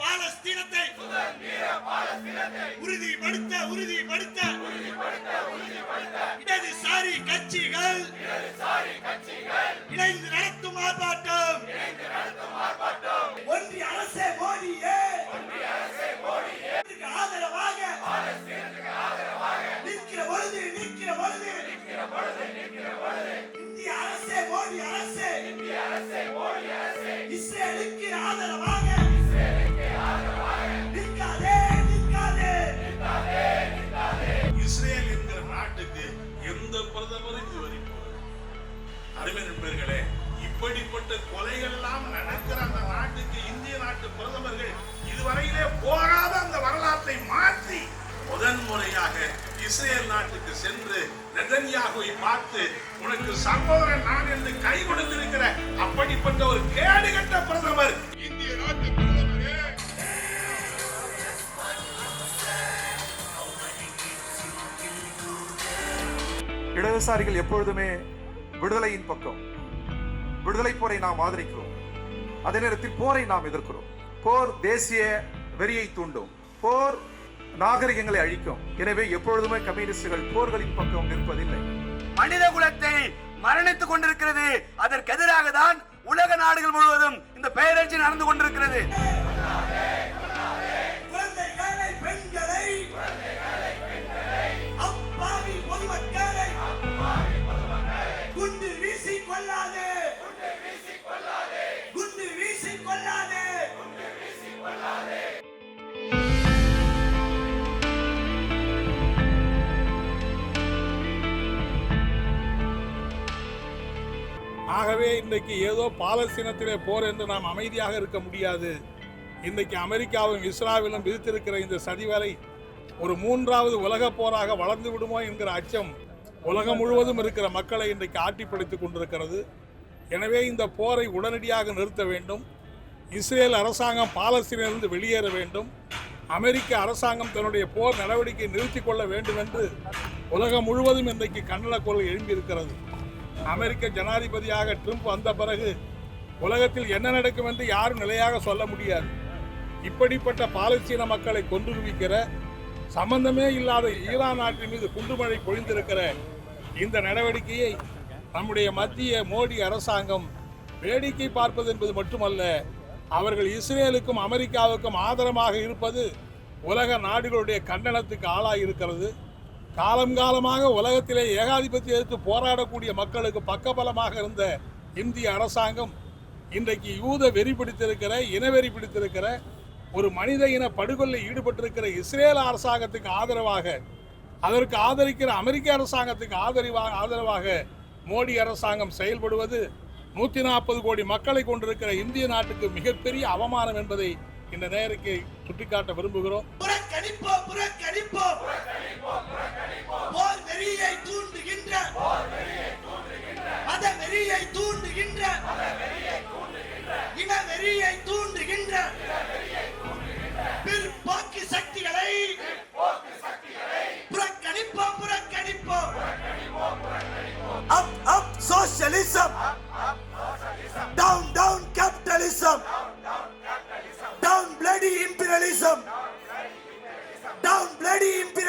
பாலஸ்தீனத்தை உறுதிப்படுத்த உறுதிப்படுத்த இடதுசாரி கட்சிகள் இணைந்து நடத்தும் ஆர்ப்பாட்டம். ஒன்றிய அரசே மோடியே. ஆதரவாக நிற்கிற பொழுது நிற்கிற பொழுது. இந்திய அரசே மோடி அரசே. இஸ்ரேலுக்கு ஆதரவாக இஸ்ரேல் நாட்டுக்கு சென்று நெதன்யாகுவை பார்த்து உனக்கு சகோதரன் நான் என்று கை கொடுத்திருக்கிற அப்படிப்பட்ட ஒரு கேடுகட்ட பிரதமர் இந்திய நாட்டு பிரதமரே! இடதுசாரிகள் எப்பொழுதுமே விடுதலையின் பக்கம். விடுதலை போரை நாம் ஆதரிக்கிறோம். அதே நேரத்தில் போரை நாம் எதிர்க்கிறோம். போர் தேசிய வெறியை தூண்டும். போர் நாகரிகங்களை அழிக்கும். எனவே எப்பொழுதுமே கம்யூனிஸ்டுகள் போர்களின் பக்கம் நிற்பதில்லை. மனித குலத்தை மரணித்துக் கொண்டிருக்கிறது. அதற்கு எதிராக தான் உலக நாடுகள் முழுவதும் இந்த பெயரட்சி நடந்து கொண்டிருக்கிறது. ஆகவே இன்றைக்கு ஏதோ பாலஸ்தீனத்திலே போர் என்று நாம் அமைதியாக இருக்க முடியாது. இன்றைக்கு அமெரிக்காவும் இஸ்ராவிலும் விதித்திருக்கிற இந்த சதிவரை ஒரு மூன்றாவது உலகப் போராக வளர்ந்து விடுமோ என்கிற அச்சம் உலகம் முழுவதும் இருக்கிற மக்களை இன்றைக்கு ஆட்டிப்படுத்திக் கொண்டிருக்கிறது. எனவே இந்த போரை உடனடியாக நிறுத்த வேண்டும். இஸ்ரேல் அரசாங்கம் பாலஸ்தீனிலிருந்து வெளியேற வேண்டும். அமெரிக்க அரசாங்கம் தன்னுடைய போர் நடவடிக்கையை நிறுத்திக் கொள்ள வேண்டும் என்று உலகம் முழுவதும் இன்றைக்கு கண்டன குரல் எழும்பியிருக்கிறது. அமெரிக்க ஜனாதிபதியாக ட்ரம்ப் வந்த பிறகு உலகத்தில் என்ன நடக்கும் என்று யாரும் நிலையாக சொல்ல முடியாது. இப்படிப்பட்ட பாலஸ்தீன மக்களை கொண்டு குவிக்கிற சம்பந்தமே இல்லாத ஈரான் நாட்டின் மீது குண்டுமழை பொழிந்திருக்கிற இந்த நடவடிக்கையை நம்முடைய மத்திய மோடி அரசாங்கம் வேடிக்கை பார்ப்பது என்பது மட்டுமல்ல அவர்கள் இஸ்ரேலுக்கும் அமெரிக்காவுக்கும் ஆதரமாக இருப்பது உலக நாடுகளுடைய கண்டனத்துக்கு ஆளாயிருக்கிறது. காலம் காலமாக உலகத்திலே ஏகாதிபத்திய எதிர்த்து போராடக்கூடிய மக்களுக்கு பக்கபலமாக இருந்த இந்திய அரசாங்கம் இன்றைக்கு யூத வெறி பிடித்திருக்கிற இனவெறி பிடித்திருக்கிற ஒரு மனித இன படுகொலை ஈடுபட்டிருக்கிற இஸ்ரேல் அரசாங்கத்துக்கு ஆதரவாக அதற்கு ஆதரிக்கிற அமெரிக்க அரசாங்கத்துக்கு ஆதரவாக ஆதரவாக மோடி அரசாங்கம் செயல்படுவது நூற்றி நாற்பது கோடி மக்களை கொண்டிருக்கிற இந்திய நாட்டுக்கு மிகப்பெரிய அவமானம் என்பதை இந்த நேரத்தை சுட்டிக்காட்ட விரும்புகிறோம். புறக்கணிப்போம் புறக்கணிப்போம். imperialism, down bloody imperialism.